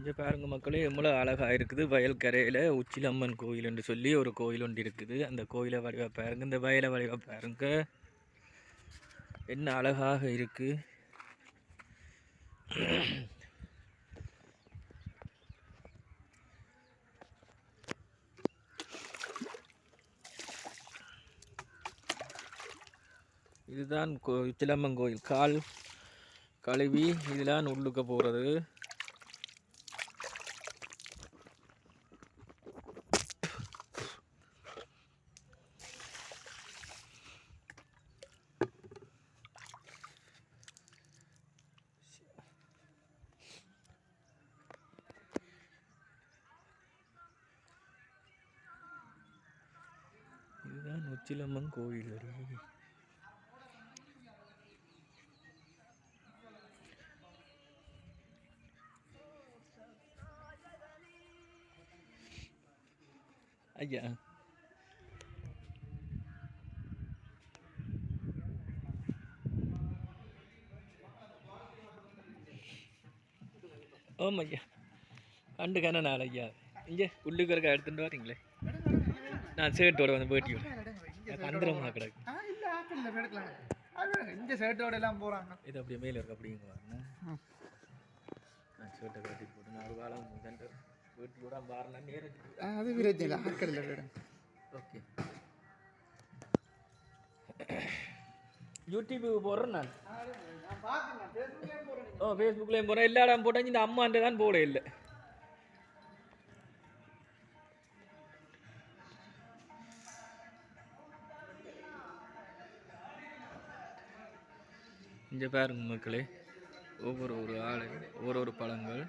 இங்கே பாருங்க மக்களே எவ்வளோ அழகாக இருக்குது. வயல் கரையில் உச்சிலம்மன் கோயில் என்று சொல்லி ஒரு கோயில் ஒன்று இருக்குது. அந்த கோயிலை வடிவாக பாருங்க. இந்த வயலை வடிவாக பாருங்க. என்ன அழகாக இருக்கு. இதுதான் கோ உச்சிலம்மன் கோயில். கால் கழுவி இதெல்லாம் உள்ளுக்க போகிறது இதுதான் உச்சிலம்மன் கோயில் அடி. ஐயா. ஓம் ஐயா. கண்டுக்கான நாள் ஐயா. இங்கே உள்ளுக்கு இருக்க எடுத்துகிட்டு வரீங்களே. நான் சேட்டோட வந்து போயிட்டு தந்திரமாக கிடக்கு. ஆ இல்ல ஆப்பிள் இல்ல எடுக்கலாம் அது இந்த ஷர்ட்டோட எல்லாம் போறாங்க. இது அப்படியே மேலே இருக்கு அப்படிங்க வரணும் நான் சேட்டை கட்டி போட்டு நான் ஒரு காலம் தண்டு வீட்டிலோட வரணும் நேரம் அது பிரச்சனை இல்லை ஆட்கள் இல்லை மேடம் ஓகே யூடியூப் போடுறேன் நான் ஓ ஃபேஸ்புக்லேயும் போகிறேன் எல்லா இடம் போட்டேன் இந்த அம்மாண்ட தான் போட இல்லை. இங்கே பாருங்க மக்களே. ஒவ்வொரு ஒரு ஆளு ஒவ்வொரு ஒரு பழங்கள்.